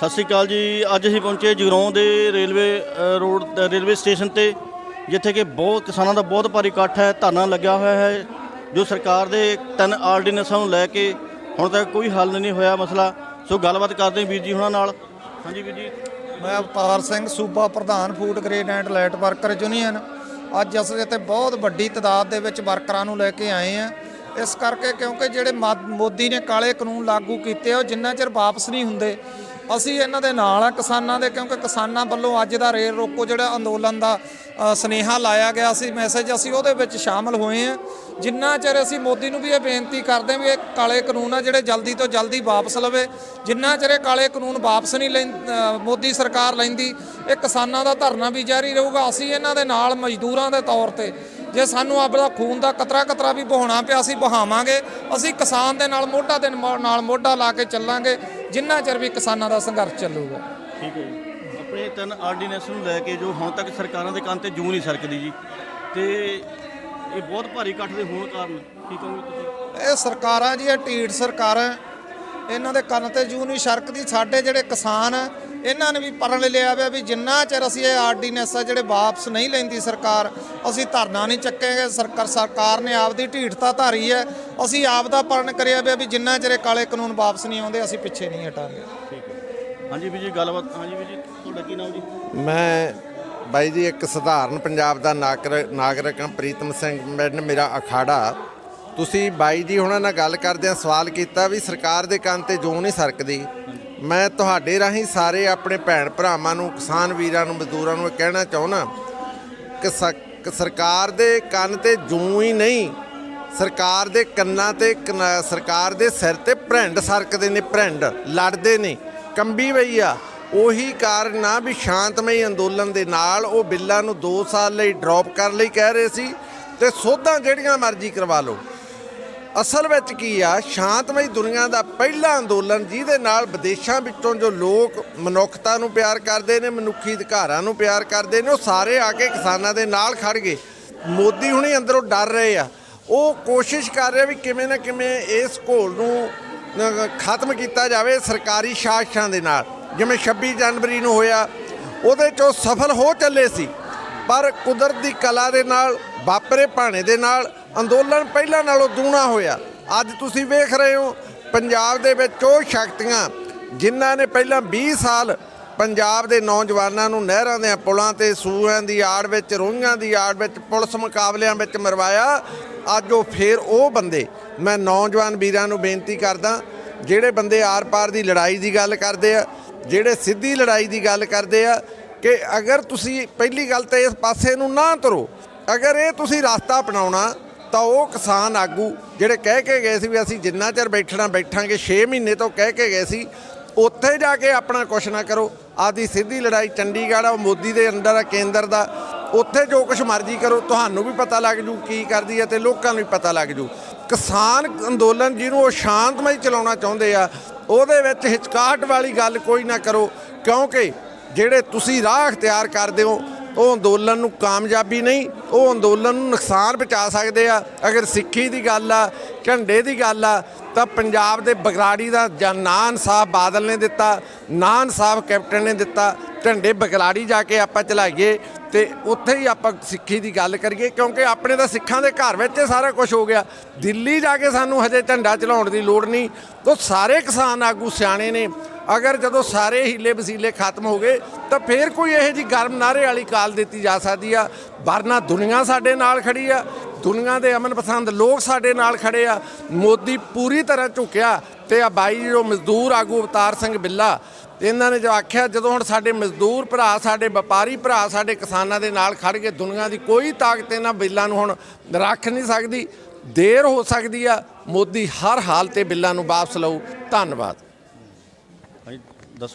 ਸਤਿ ਸ਼੍ਰੀ ਅਕਾਲ ਜੀ। ਅੱਜ ਅਸੀਂ ਪਹੁੰਚੇ ਜਗਰਾਉਂ ਦੇ ਰੇਲਵੇ ਰੋਡ ਰੇਲਵੇ ਸਟੇਸ਼ਨ ਤੇ, ਜਿੱਥੇ ਕਿ ਬਹੁਤ ਕਿਸਾਨਾਂ ਦਾ ਬਹੁਤ ਭਾਰੀ ਇਕੱਠ ਹੈ, ਧਰਨਾ ਲੱਗਿਆ ਹੋਇਆ ਹੈ, ਜੋ ਸਰਕਾਰ ਦੇ ਤਿੰਨ ਆਰਡੀਨੈਂਸਾਂ ਨੂੰ ਲੈ ਕੇ ਹੁਣ ਤੱਕ ਕੋਈ ਹੱਲ ਨਹੀਂ ਹੋਇਆ ਮਸਲਾ। ਸੋ ਗੱਲਬਾਤ ਕਰਦੇ ਵੀਰ ਜੀ ਹੁਣਾਂ ਨਾਲ। ਹਾਂਜੀ ਵੀਰ ਜੀ। ਮੈਂ ਅਵਤਾਰ ਸਿੰਘ, ਸੂਬਾ ਪ੍ਰਧਾਨ, food grade and light worker union. ਅੱਜ ਅਸੀਂ ਇੱਥੇ ਬਹੁਤ ਵੱਡੀ ਤਾਦਾਦ ਦੇ ਵਿੱਚ ਵਰਕਰਾਂ ਨੂੰ ਲੈ ਕੇ ਆਏ ਆ ਇਸ ਕਰਕੇ ਕਿਉਂਕਿ ਜਿਹੜੇ ਮਾ- ਮੋਦੀ ਨੇ ਕਾਲੇ ਕਾਨੂੰਨ ਲਾਗੂ ਕੀਤੇ ਉਹ ਜਿੰਨਾ ਚਿਰ ਵਾਪਸ ਨਹੀਂ ਹੁੰਦੇ ਅਸੀਂ ਇਹਨਾਂ ਦੇ ਨਾਲ ਆ ਕਿਸਾਨਾਂ ਦੇ ਕਿਉਂਕਿ ਕਿਸਾਨਾਂ ਵੱਲੋਂ ਅੱਜ ਦਾ ਰੇਲ ਰੋਕੋ ਜਿਹੜਾ ਅੰਦੋਲਨ ਦਾ ਅ, ਸੁਨੇਹਾ ਲਾਇਆ ਗਿਆ ਸੀ ਮੈਸੇਜ ਅਸੀਂ ਉਹਦੇ ਵਿੱਚ ਸ਼ਾਮਲ ਹੋਏ ਆ ਜਿੰਨਾ ਚਿਰ ਅਸੀਂ ਮੋਦੀ ਨੂੰ ਵੀ ਇਹ ਬੇਨਤੀ ਕਰਦੇ ਹਾਂ ਵੀ ਇਹ ਕਾਲੇ ਕਾਨੂੰਨ ਆ ਜਿਹੜੇ ਜਲਦੀ ਤੋਂ ਜਲਦੀ ਵਾਪਸ ਲਵੇ ਜਿੰਨਾ ਚਿਰ ਇਹ ਕਾਲੇ ਕਾਨੂੰਨ ਵਾਪਸ ਨਹੀਂ ਲੈਂ ਮੋਦੀ ਸਰਕਾਰ ਲੈਂਦੀ ਇਹ ਕਿਸਾਨਾਂ ਦਾ ਧਰਨਾ ਵੀ ਜਾਰੀ ਰਹੂਗਾ। ਅਸੀਂ ਇਹਨਾਂ ਦੇ ਨਾਲ ਮਜ਼ਦੂਰਾਂ ਦੇ ਤੌਰ ਤੇ ਜੇ ਸਾਨੂੰ ਆਪਣਾ ਖੂਨ ਦਾ ਕਤਰਾ ਕਤਰਾ ਵੀ ਬਹਾਉਣਾ ਪਿਆ ਅਸੀਂ ਬਹਾਵਾਂਗੇ। ਅਸੀਂ ਕਿਸਾਨ ਦੇ ਨਾਲ ਮੋਢਾ ਦੇ ਮੋ- ਨਾਲ ਮੋਢਾ ਲਾ ਕੇ ਚੱਲਾਂਗੇ। ਜਿੰਨਾ ਚਿਰ ਵੀ ਕਿਸਾਨਾਂ ਦਾ ਸੰਘਰਸ਼ ਚੱਲੂਗਾ। ਠੀਕ ਹੈ ਜੀ। ਆਪਣੇ ਤਿੰਨ ਆਰਡੀਨੈਂਸ ਨੂੰ ਲੈ ਕੇ ਜੋ ਹੁਣ ਤੱਕ ਸਰਕਾਰਾਂ ਦੇ ਕੰਨ ਤੇ ਜੂ ਨਹੀਂ ਸਰਕਦੀ ਜੀ। ਤੇ ਇਹ ਬਹੁਤ ਭਾਰੀ ਇਕੱਠ ਦੇ ਹੋਣ ਕਾਰਨ ਕੀ ਕਹੋਗੇ ਤੁਸੀਂ? ਇਹ ਸਰਕਾਰਾਂ ਜੀ ਇਹ ਢੀਡ ਸਰਕਾਰਾਂ ਇਹਨਾਂ ਦੇ ਕੰਨ ਤੇ ਜੂ ਨਹੀਂ ਸ਼ਰਕਦੀ ਸਾਡੇ ਜਿਹੜੇ ਕਿਸਾਨ ਇਹਨਾਂ ਨੇ ਵੀ ਪਰਨ ਲਿਆ ਪਿਆ ਵੀ ਜਿੰਨਾ ਚਿਰ ਅਸੀਂ ਇਹ ਆਰਡੀਨੈਂਸ ਆ ਜਿਹੜੇ ਵਾਪਸ ਨਹੀਂ ਲੈਂਦੀ ਸਰਕਾਰ ਅਸੀਂ ਧਰਨਾ ਨਹੀਂ ਚੱਕਾਂਗੇ ਸਰਕਾਰ ਸਰਕਾਰ ਨੇ ਆਪਦੀ ਢੀਠਤਾ ਧਾਰੀ ਹੈ ਅਸੀਂ ਆਪ ਦਾ ਪਰਨ ਕਰਿਆ ਪਿਆ ਵੀ ਜਿੰਨਾ ਚਿਰ ਇਹ ਕਾਲੇ ਕਾਨੂੰਨ ਵਾਪਸ ਨਹੀਂ ਆਉਂਦੇ ਅਸੀਂ ਪਿੱਛੇ ਨਹੀਂ ਹਟਾਂਗੇ। ਠੀਕ ਹੈ। ਹਾਂਜੀ ਵੀਰ ਜੀ ਗੱਲਬਾਤ ਹਾਂਜੀ ਵੀਰ ਜੀ ਤੁਹਾਡਾ ਕੀ ਨਾਮ ਜੀ? ਮੈਂ ਬਾਈ ਜੀ ਇੱਕ ਸਧਾਰਨ ਪੰਜਾਬ ਦਾ ਨਾਗਰਿਕ ਨਾਗਰਿਕ ਹਾਂ ਪ੍ਰੀਤਮ ਸਿੰਘ ਮੈਡਮ ਮੇਰਾ ਅਖਾੜਾ ਤੁਸੀਂ ਬਾਈ ਜੀ ਹੁਣਾਂ ਨਾਲ ਗੱਲ ਕਰਦਿਆਂ ਸਵਾਲ ਕੀਤਾ ਵੀ ਸਰਕਾਰ ਦੇ ਕੰਨ ਤੇ ਜੋ ਨਹੀਂ ਸਰਕਦੀ। ਮੈਂ ਤੁਹਾਡੇ ਰਾਹੀਂ ਸਾਰੇ ਆਪਣੇ ਭੈਣ ਭਰਾਵਾਂ ਨੂੰ, ਕਿਸਾਨ ਵੀਰਾਂ ਨੂੰ, ਮਜ਼ਦੂਰਾਂ ਨੂੰ ਇਹ ਕਹਿਣਾ ਚਾਹੁੰਦਾ ਕਿ ਸਰਕਾਰ ਦੇ ਕੰਨ ਤੇ ਜੂੰ ਹੀ ਨਹੀਂ, ਸਰਕਾਰ ਦੇ ਕੰਨਾਂ ਤੇ ਕਨ- ਸਰਕਾਰ ਦੇ ਸਿਰ ਤੇ ਭਰਿੰਡ ਸਰਕਦੇ ਨੇ, ਭਰਿੰਡ ਲੜਦੇ ਨੇ, ਕੰਬੀ ਪਈ ਆ। ਉਹੀ ਕਾਰਨ ਆ ਵੀ ਸ਼ਾਂਤਮਈ ਅੰਦੋਲਨ ਦੇ ਨਾਲ ਉਹ ਬਿੱਲਾਂ ਨੂੰ 2 ਸਾਲ ਲਈ ਡ੍ਰੌਪ ਕਰਨ ਲਈ ਕਹਿ ਰਹੇ ਸੀ ਤੇ ਸੋਧਾਂ ਜਿਹੜੀਆਂ ਮਰਜ਼ੀ ਕਰਵਾ ਲਓ। ਅਸਲ ਵਿੱਚ ਕੀ ਆ, ਸ਼ਾਂਤਮਈ ਦੁਨੀਆ ਦਾ ਪਹਿਲਾ ਅੰਦੋਲਨ ਜਿਹਦੇ ਨਾਲ ਵਿਦੇਸ਼ਾਂ ਵਿੱਚੋਂ ਜੋ ਲੋਕ ਮਨੁੱਖਤਾ ਨੂੰ ਪਿਆਰ ਕਰਦੇ ਨੇ, ਮਨੁੱਖੀ ਅਧਿਕਾਰਾਂ ਨੂੰ ਪਿਆਰ ਕਰਦੇ ਨੇ, ਉਹ ਸਾਰੇ ਆ ਕੇ ਕਿਸਾਨਾਂ ਦੇ ਨਾਲ ਖੜ ਗਏ। ਮੋਦੀ ਹੁਣੀ ਅੰਦਰੋਂ ਡਰ ਰਹੇ ਆ। ਉਹ ਕੋਸ਼ਿਸ਼ ਕਰ ਰਿਹਾ ਵੀ ਕਿਵੇਂ ਨਾ ਕਿਵੇਂ ਇਸ ਘੋਲ ਨੂੰ ਖਤਮ ਕੀਤਾ ਜਾਵੇ ਸਰਕਾਰੀ ਸ਼ਾਸਨਾਂ ਦੇ ਨਾਲ। ਜਿਵੇਂ 26 ਜਨਵਰੀ ਨੂੰ ਹੋਇਆ, ਉਹਦੇ ਚੋਂ ਸਫਲ ਹੋ ਚੱਲੇ ਸੀ। ਪਰ ਕੁਦਰਤ ਦੀ ਕਲਾ ਦੇ ਨਾਲ, ਵਾਪਰੇ ਭਾਣੇ ਦੇ ਨਾਲ ਅੰਦੋਲਨ ਪਹਿਲਾਂ ਨਾਲੋਂ ਦੂਣਾ ਹੋਇਆ। ਅੱਜ ਤੁਸੀਂ ਵੇਖ ਰਹੇ ਹੋ, ਪੰਜਾਬ ਦੇ ਵਿੱਚ ਉਹ ਸ਼ਕਤੀਆਂ ਜਿਨ੍ਹਾਂ ਨੇ ਪਹਿਲਾਂ 20 ਸਾਲ ਪੰਜਾਬ ਦੇ ਨੌਜਵਾਨਾਂ ਨੂੰ ਨਹਿਰਾਂ ਦੇ ਪੁਲਾਂ ਤੇ ਸੂਆਂ ਦੀ ਆੜ ਵਿੱਚ, ਰੋਹੀਆਂ ਦੀ ਆੜ ਵਿੱਚ, ਪੁਲਿਸ ਮੁਕਾਬਲਿਆਂ ਵਿੱਚ ਮਰਵਾਇਆ। ਅੱਜ ਉਹ ਫੇਰ ਉਹ ਬੰਦੇ, ਮੈਂ ਨੌਜਵਾਨ ਵੀਰਾਂ ਨੂੰ ਬੇਨਤੀ ਕਰਦਾ, ਜਿਹੜੇ ਬੰਦੇ ਆਰ-ਪਾਰ ਦੀ ਲੜਾਈ ਦੀ ਗੱਲ ਕਰਦੇ ਆ, ਜਿਹੜੇ ਸਿੱਧੀ ਲੜਾਈ ਦੀ ਗੱਲ ਕਰਦੇ ਆ, ਕਿ ਅਗਰ ਤੁਸੀਂ ਪਹਿਲੀ ਗੱਲ ਤਾਂ ਇਸ ਪਾਸੇ ਨੂੰ ਨਾ ਤੁਰੋ। ਅਗਰ ਇਹ ਤੁਸੀਂ ਰਸਤਾ ਅਪਣਾਉਣਾ ਤਾਂ ਉਹ ਕਿਸਾਨ ਆਗੂ ਜਿਹੜੇ ਕਹਿ ਕੇ ਗਏ ਸੀ ਵੀ ਅਸੀਂ ਜਿੰਨਾ ਚਿਰ ਬੈਠਣਾ ਬੈਠਾਂਗੇ 6 ਮਹੀਨੇ ਤੋਂ ਕਹਿ ਕੇ ਗਏ ਸੀ, ਉੱਥੇ ਜਾ ਕੇ ਆਪਣਾ ਕੁਛ ਨਾ ਕਰੋ। ਆਦੀ ਸਿੱਧੀ ਲੜਾਈ ਚੰਡੀਗੜ੍ਹ ਆ ਉਹ ਮੋਦੀ ਦੇ ਅੰਡਰ ਆ, ਕੇਂਦਰ ਦਾ। ਉੱਥੇ ਜੋ ਕੁਛ ਮਰਜ਼ੀ ਕਰੋ, ਤੁਹਾਨੂੰ ਵੀ ਪਤਾ ਲੱਗ ਜੂ ਕੀ ਕਰਦੀ ਹੈ ਤੇ ਲੋਕਾਂ ਨੂੰ ਵੀ ਪਤਾ ਲੱਗ ਜੂ। ਕਿਸਾਨ ਅੰਦੋਲਨ ਜਿਹਨੂੰ ਉਹ ਸ਼ਾਂਤਮਈ ਚਲਾਉਣਾ ਚਾਹੁੰਦੇ ਆ, ਉਹਦੇ ਵਿੱਚ ਹਿਚਕਾਟ ਵਾਲੀ ਗੱਲ ਕੋਈ ਨਾ ਕਰੋ, ਕਿਉਂਕਿ ਜਿਹੜੇ ਤੁਸੀਂ ਰਾਹ ਅਖਤਿਆਰ ਕਰਦੇ ਹੋ ਉਹ ਅੰਦੋਲਨ ਨੂੰ ਕਾਮਯਾਬੀ ਨਹੀਂ, ਉਹ ਅੰਦੋਲਨ ਨੂੰ ਨੁਕਸਾਨ ਪਹੁੰਚਾ ਸਕਦੇ ਆ। ਅਗਰ ਸਿੱਖੀ ਦੀ ਗੱਲ ਆ, ਝੰਡੇ ਦੀ ਗੱਲ ਆ ਤਾਂ ਪੰਜਾਬ ਦੇ ਬਗਲਾੜੀ ਦਾ ਜਾਂ ਨਾਂ ਇਨਸਾਫ ਬਾਦਲ ਨੇ ਦਿੱਤਾ, ਨਾਨ ਸਾਹਿਬ ਕੈਪਟਨ ਨੇ ਦਿੱਤਾ, ਝੰਡੇ ਬਗਲਾੜੀ ਜਾ ਕੇ ਆਪਾਂ ਚਲਾਈਏ ਤੇ ਉੱਥੇ ਹੀ ਆਪਾਂ ਸਿੱਖੀ ਦੀ ਗੱਲ ਕਰੀਏ, ਕਿਉਂਕਿ ਆਪਣੇ ਤਾਂ ਸਿੱਖਾਂ ਦੇ ਘਰ ਵਿੱਚ ਸਾਰਾ ਕੁਝ ਹੋ ਗਿਆ। ਦਿੱਲੀ ਜਾ ਕੇ ਸਾਨੂੰ ਹਜੇ ਝੰਡਾ ਚਲਾਉਣ ਦੀ ਲੋੜ ਨਹੀਂ। ਤੋਂ ਸਾਰੇ ਕਿਸਾਨ ਆਗੂ ਸਿਆਣੇ ਨੇ, ਅਗਰ ਜਦੋਂ ਸਾਰੇ ਹੀਲੇ ਵਸੀਲੇ ਖਤਮ ਹੋ ਗਏ, ਤਾਂ ਫੇਰ ਕੋਈ ਇਹੋ ਜੀ ਗਰਮ ਨਾਰੇ ਵਾਲੀ ਕਾਲ ਦਿੱਤੀ ਜਾ ਸਕਦੀ ਆ। ਵਰਨਾ ਦੁਨੀਆ ਸਾਡੇ ਨਾਲ ਖੜੀ ਆ। ਦੁਨੀਆ ਦੇ ਅਮਨ ਪਸੰਦ ਲੋਕ ਸਾਡੇ ਨਾਲ ਖੜੇ ਆ। ਮੋਦੀ ਪੂਰੀ ਤਰ੍ਹਾਂ ਝੁਕਿਆ ਤੇ ਆ ਬਾਈ ਜੋ ਮਜ਼ਦੂਰ ਆਗੂ ਅਵਤਾਰ ਸਿੰਘ ਬਿੱਲਾ। ਇਹਨਾਂ ਨੇ ਜੋ ਆਖਿਆ, ਜਦੋਂ ਹੁਣ ਸਾਡੇ ਮਜ਼ਦੂਰ ਭਰਾ, ਸਾਡੇ ਵਪਾਰੀ ਭਰਾ, ਸਾਡੇ ਕਿਸਾਨਾਂ ਦੇ ਨਾਲ ਖੜ ਕੇ ਦੁਨੀਆ ਦੀ ਕੋਈ ਤਾਕਤ ਇਹਨਾਂ ਬਿੱਲਾਂ ਨੂੰ ਹੁਣ ਰੱਖ ਨਹੀਂ ਸਕਦੀ, ਦੇਰ ਹੋ ਸਕਦੀ ਆ। ਮੋਦੀ ਹਰ ਹਾਲ ਤੇ ਬਿੱਲਾਂ ਨੂੰ ਵਾਪਸ ਲਊ। ਧੰਨਵਾਦ। ਹਾਂਜੀ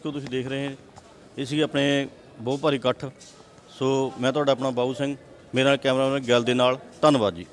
ਤੁਸੀਂ ਦੇਖ ਰਹੇ ਇਹ ਸੀ ਆਪਣੇ ਬਹੁਤ ਭਾਰੀ ਇਕੱਠ। ਸੋ ਮੈਂ ਤੁਹਾਡਾ ਆਪਣਾ ਬਾਬੂ ਸਿੰਘ। ਮੇਰੇ ਨਾਲ ਕੈਮਰਾਮੈਨ ਗਿੱਲ ਦੇ ਨਾਲ ਧੰਨਵਾਦ ਜੀ।